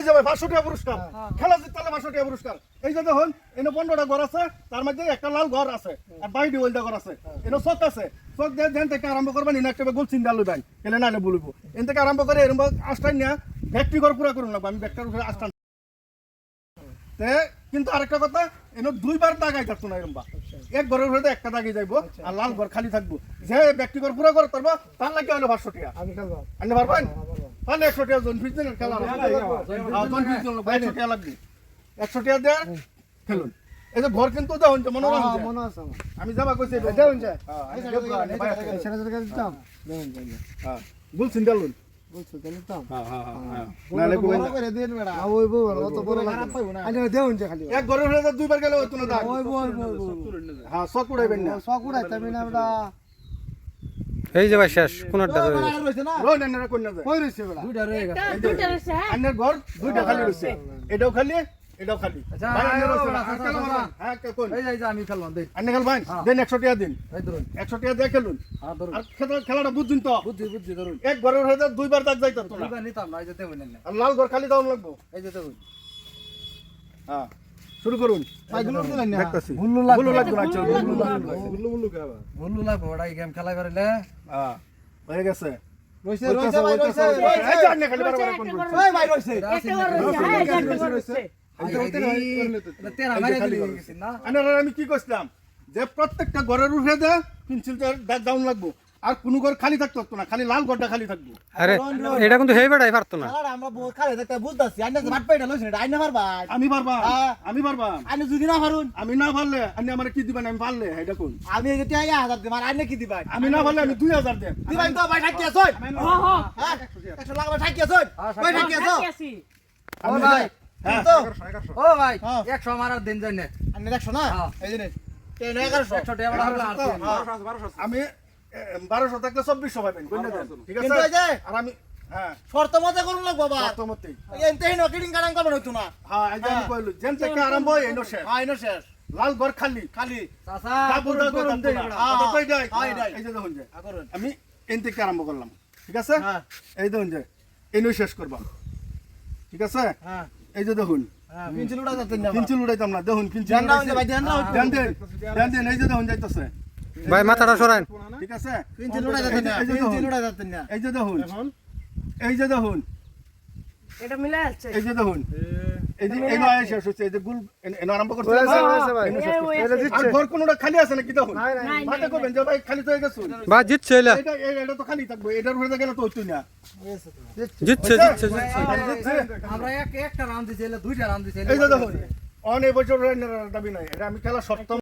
এই যে ভাই, 500 টাকা পুরস্কার। খেলা জিতলে 500 টাকা পুরস্কার। এই যে দেখুন এনে পনেরোটা ঘর আছে তার মধ্যে একটা লাল ঘর আছে আর বাইরে ওইটা ঘর আছে। এনে চক আছে। চক দিয়ে যেন থেকে আরম্ভ করবেন এনে একটা গোল চিন্তা আলু ভাই এনে না বলব এন থেকে আরম্ভ করে এরকম আস্টান নিয়ে ব্যক্তি ঘর পুরা করুন লাগবো আমি ব্যক্তির উপরে আস্টান তে কিন্তু আরেকটা কথা এনে দুইবার দাগাই থাকতো না এরকম এক ঘরের উপরে একটা দাগি যাইবো আর লাল ঘর খালি থাকব। যে ব্যক্তি ঘর পুরা করে পারব তার লাগে হলো পাঁচশো টাকা আমি খেলব। আনতে পারবেন তাহলে একশো টাকা জন ফিস দিন খেলা। হ্যাঁ, জন ফিস লাগবে, একশো টাকা লাগবে। একশো টাকা দেয় খেলুন। এই যে ঘর কিন্তু দেওয়া হচ্ছে মনে হয় হ্যাঁ, মনে আছে। আমি যাবা কইছি এটা হচ্ছে? হ্যাঁ। সেটা যদি দিতাম। দেখুন দেখুন হ্যাঁ, বলছেন দেলুন হ্যাঁ হ্যাঁ হ্যাঁ এক ঘরের দুইবার গেলে হইতো না হ্যাঁ শখ উড়াইবেন না। আমি না এই যে ভাই শেষ না? এনারা কোন না যায় কই রয়েছে বেড়া আন্নের ঘর দুইটা খালি রয়েছে। এটাও খালি এটাও খালি। ভাই, আন্নের রয়েছে না। হ্যাঁ কে কোন? আমি খেললাম দেখ। আন্নে খেল ভাই দেন একশো টাকা দিন। এই ধরুন। একশো টাকা দিয়ে খেলুন। হ্যাঁ ধরুন। আর খেলা- খেলাটা বুঝুন তো। বুদ্ধি বুদ্ধি ধরুন। এক ঘরের হয়ে দুইবার দাগ যাইতো না দুইবার নিতাম না এই যে দেউন না আর লাল ঘর খালি দাম লাগবো। এই যে দেউন হ্যাঁ। শুরু করুন। গেম খেলা করিলে। হ্যাঁ হয়ে গেছে। আমি কি করছিলাম? যে প্রত্যেকটা ঘরের উঠে দে পেন্সিল দাগ ডাউন লাগবো। আর কোনো ঘর খালি থাকতো না খালি লাল ঘরটা খালি থাকব আরে এটা কিন্তু হেই বেড়াই পারতো না। আমরা বহুত খালে দেখতে বুঝতাছি। আইনা মাঠ পাইটা লইছ না আইনা পারবা আমি পারবা হ্যাঁ। আমি পারবা আইনা যদি না পারুন আমি না পারলে আপনি আমার কি দিবেন আমি পারলে এটা কোন আমি এই যে টিয়া হাজার আর আইনা কি দিবাই? আমি না পারলে আমি দুই হাজার দেন দিবাই তো ভাই ঠাকি আছো হ্যাঁ একশো লাখ ভাই ঠাকি আছো ভাই ও ভাই হ্যাঁ। ও ভাই হ্যাঁ। একশো আমার আর দিন জন্য আইনা দেখছ না? হ্যাঁ। এই তেন এগারোশো। একশো টাকা দিন। আমি বারোশো থাকলে চব্বিশশো পাবেন ঠিক এই আছে যে আর আমি হ্যাঁ। শর্ত মতে করুন লাগবো বাবা অর্থমতেই এনতেই ন কিডিং করবেন হইতো না। হ্যাঁ এই যে আমি কইলো যেন থেকে আরম্ভ হয় এনো শেষ। আইনো শেষ। লাল ঘর খালি। খালি। চাচা, ডাবল করুন, দাগ না। হ্যাঁ, কই যায়? হ্যাঁ, এই যে দেখুন যে আমি এন থেকে আরম্ভ করলাম ঠিক আছে? হ্যাঁ। এই দেখুন যে শেষ করবাম ঠিক আছে? হ্যাঁ। এই যে দেখুন। হ্যাঁ পিঞ্চিল উড়াইতাম না দেখুন দেন ধ্যান দেন এই যে দেখুন যাইতেছে। ভাই মাথাটা সরান। ঠিক আছে? এই যে দেখুন। না। এই যে দেখুন। এই এটা মিলে আছে এই যে দেখুন। এই যে আয়া শেষ হচ্ছে এই যে গুল এনো আরম্ভ করছে। ভাই। এই। আর ঘর কোনোটা খালি আছে নাকি? দেখুন। মাঠে যে ভাই খালি তো হয়ে গেছে। বা জিতছে এটা এটা তো খালি থাকবে। এটার উপরে গেলে তো হইতো না। জিতছে জিতছে জিতছে? আমরা এক একটা রান দিছি দুইটা রান দিছি এই যে দেখুন। অনেক বছর দাবি নাই। এটা আমি খেলা সপ্তম